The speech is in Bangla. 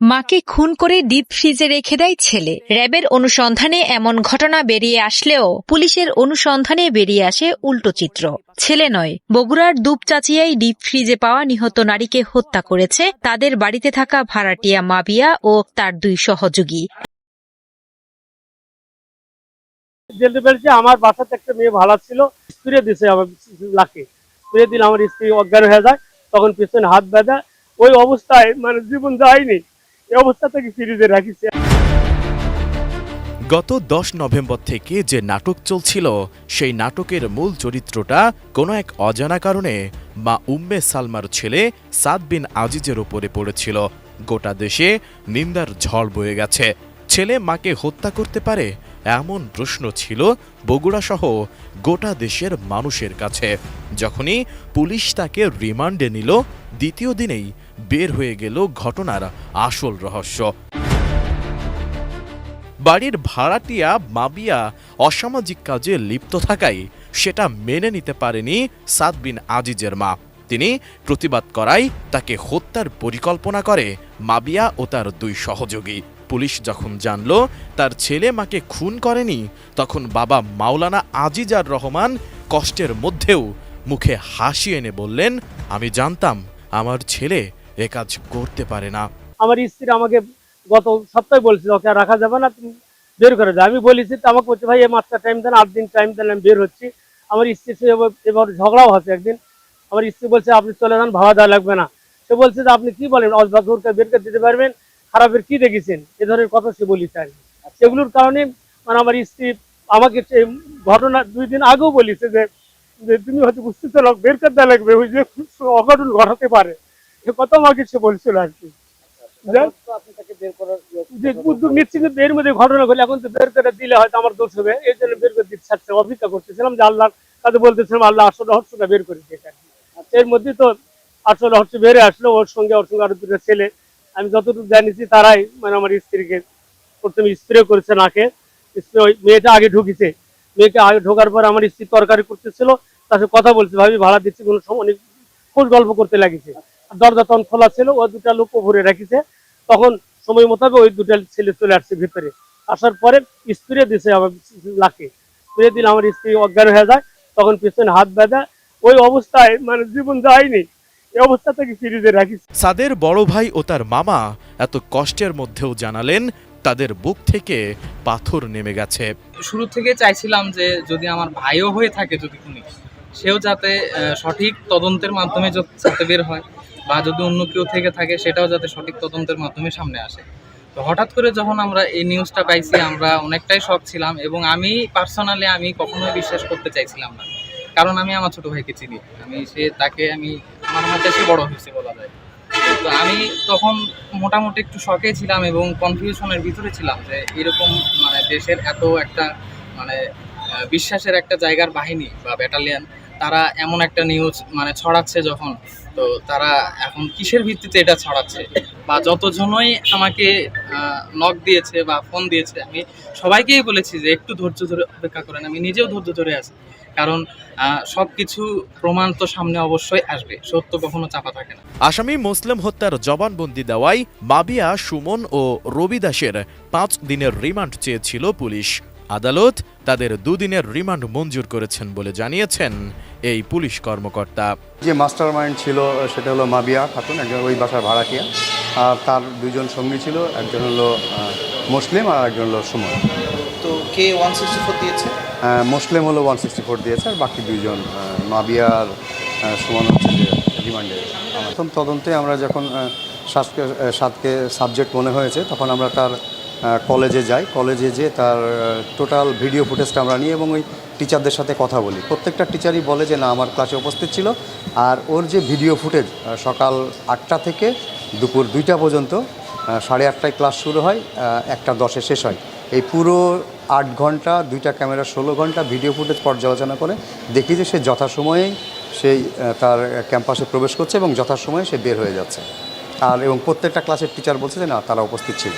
মাকে খুন করে ডিপ ফ্রিজে রেখে দেয় ছেলে। র্যাবের অনুসন্ধানে এমন ঘটনা বেরিয়ে আসলেও পুলিশের অনুসন্ধানে বেরিয়ে আসে উল্টো চিত্র। ছেলে নয়, বগুড়ার দুপচাচিয়াই ডিপ ফ্রিজে পাওয়া নিহত নারীকে হত্যা করেছে তাদের বাড়িতে থাকা ভাড়াটিয়া মাবিয়া ও তার দুই সহযোগী। জানতে পেরেছি, আমার বাসাতে একটা মেয়ে ভাড়া ছিল স্প্রে দিছে আমার লাকে। স্প্রে দিলে আমার স্ত্রী অজ্ঞান হয়ে যায়, তখন পিছনে হাত বাঁধা, ওই অবস্থায় মানে জীবন যায়নি। গত দশ নভেম্বর থেকে যে নাটক চলছিল, সেই নাটকের মূল চরিত্রটা কোনো এক অজানা কারণে মা উম্মে সালমার ছেলে সাদ বিন আজিজের ওপরে পড়েছিল। গোটা দেশে নিন্দার ঝড় বয়ে গেছে। ছেলে মাকে হত্যা করতে পারে এমন প্রশ্ন ছিল বগুড়াসহ গোটা দেশের মানুষের কাছে। যখনই পুলিশ তাকে রিমান্ডে নিল, দ্বিতীয় দিনেই বের হয়ে গেল ঘটনার আসল রহস্য। বাড়ির ভাড়াটিয়া মাবিয়া অসামাজিক কাজে লিপ্ত থাকায় সেটা মেনে নিতে পারেনি সাদবিন আজিজের মা। তিনি প্রতিবাদ করায় তাকে হত্যার পরিকল্পনা করে মাবিয়া ও তার দুই সহযোগী। পুলিশ যখন জানল, তার ছেলে মাকে খুন করেনি, তখন বাবা মাওলানা আজিজার রহমান কষ্টের মধ্যেও মুখে হাসি এনে বললেন, আমি জানতাম আমার ছেলে এ কাজ করতে পারে না। আমার স্ত্রী আমাকে গত সপ্তাহে বলছিল, ওকে রাখা যাবে না, তুমি বের করে দাও। আমি বলেছি, তো আমাকে বলছে, ভাই, এই মাসটা টাইম দেন, আট দিন টাইম দেন, আমি বের হচ্ছি। আমার স্ত্রী সে এবার- ঝগড়াও হচ্ছে একদিন। আমার স্ত্রী বলছে, আপনি চলে যান, ভাড়া দেওয়া লাগবে না। সে বলছে যে, আপনি কি বলেন? অজবাগুরকে বের করে দিতে পারবেন? খারাপের কি দেখেছেন? এ ধরনের কথা সে বলিছে আর। সেগুলোর কারণে মানে আমার স্ত্রী আমাকে ঘটনা দুই দিন আগেও বলিছে যে তুমি হয়তো বুঝতে চাও বের করে দেওয়া লাগবে, ওই যে অঘটন ঘটাতে পারে। এ কথা আমাকে সে বলছিল আর কি। এখন তো বের করে দিলে হয়তো আমার দোষ হবে। এই জন্য বের করে অপেক্ষা যে আল্লাহ বের করে এর মধ্যে তো বেড়ে আসলো, ওর সঙ্গে ওর সঙ্গে আরও ছেলে। আমি যতটুকু জানিছি তারাই মানে আমার স্ত্রীকে প্রথমে স্প্রে করেছে নাকে। স্প্রে ওই মেয়েটা আগে ঢুকিছে। মেয়েকে আগে ঢোকার পর আমার স্ত্রী তরকারি করতেছিল তার সাথে কথা বলছে, ভাবি, ভাড়া দিচ্ছি, কোনো সময় অনেক খোঁজ গল্প করতে লাগিছে। আর দরজা তখন খোলা ছিল ও দুটা লোক ভরে রাখিছে। তখন সময় মোতাবেক ওই দুটা ছেলে চলে আসছে ভিতরে। আসার পরে স্প্রে দিছে আমার লাকে স্প্রে দিলে আমার স্ত্রী অজ্ঞান হয়ে যায়, তখন পিছনে হাত বাঁধা। ওই অবস্থায় মানে জীবন যায়নি। অবস্থা থেকে সাদের বড় ভাই ও তার মামা এত কষ্টের মধ্যেও জানালেন তাদের বুক থেকে পাথর নেমে গেছে। শুরু থেকে চাইছিলাম যে যদি আমার ভাইও হয়ে থাকে যদি খুনি সেও যাতে সঠিক তদন্তের মাধ্যমে যাতে বের হয় বা যদি অন্য কেউ থেকে থাকে সেটাও যাতে সঠিক তদন্তের মাধ্যমে সামনে আসে। তো হঠাৎ করে যখন আমরা এই নিউজটা পাইছি আমরা অনেকটাই শখ ছিলাম এবং আমি পার্সোনালি আমি কখনোই বিশ্বাস করতে চাইছিলাম না। কারণ আমি আমার ছোট ভাইকে চিনি। আমি সে তাকে আমি আমার মধ্যে বড় হয়েছে বলা যায়। তো আমি তখন মোটামুটি একটু শখে ছিলাম এবং কনফিউশনের ভিতরে ছিলাম যে এরকম মানে দেশের এত একটা মানে বিশ্বাসের একটা জায়গার বাহিনী বা ব্যাটালিয়ান তারা এমন একটা নিউজ মানে ছড়াচ্ছে যখন। তো তারা এখন কিসের ভিত্তিতে এটা ছড়াচ্ছে? বা যতজনই আমাকে নক দিয়েছে বা ফোন দিয়েছে, আমি সবাইকেই বলেছি যে একটু ধৈর্য ধরে অপেক্ষা করেন। আমি নিজেও ধৈর্য ধরে আছি। কারণ সবকিছু প্রমাণ তো সামনে অবশ্যই আসবে। সত্য কখনো চাপা থাকে না। আসামি মুসলিম হত্যার জবানবন্দি দেওয়ায় মাবিয়া সুমন ও রবি দাসের পাঁচ দিনের রিমান্ড চেয়েছিল পুলিশ। আদালত তাদের দুদিনের রিমান্ড মঞ্জুর করেছেন বলে জানিয়েছেন এই পুলিশ কর্মকর্তা। যে মাস্টার মাইন্ড ছিল সেটা হলো মাবিয়া খাতুন একজন ওই বাসার ভাড়াটিয়া। আর তার দুজন সঙ্গী ছিল একজন হলো মুসলিম আর একজন হলো সুমন। তো কে ওয়ান সিক্সটি ফোর দিয়েছে? মুসলিম হলো ওয়ান সিক্সটি ফোর দিয়েছে আর বাকি দুইজন আহ, মাবিয়া সুমন হচ্ছে যে রিমান্ডে। প্রথম তদন্তে আমরা যখন সাতকে সাতকে সাবজেক্ট মনে হয়েছে তখন আমরা তার কলেজে যাই। কলেজে যে তার টোটাল ভিডিও ফুটেজটা আমরা নিই এবং ওই টিচারদের সাথে কথা বলি। প্রত্যেকটা টিচারই বলে যে না আমার ক্লাসে উপস্থিত ছিল। আর ওর যে ভিডিও ফুটেজ সকাল আটটা থেকে দুপুর দুইটা পর্যন্ত সাড়ে আটটায় ক্লাস শুরু হয় একটা দশে শেষ হয়। এই পুরো আট ঘণ্টা, দুইটা ক্যামেরা, ষোলো ঘণ্টা ভিডিও ফুটেজ পর্যালোচনা করে দেখি যে সে যথাসময়েই সেই তার ক্যাম্পাসে প্রবেশ করছে এবং যথাসময়ে সে বের হয়ে যাচ্ছে। আর এবং প্রত্যেকটা ক্লাসের টিচার বলছে যে, না, তারা উপস্থিত ছিল।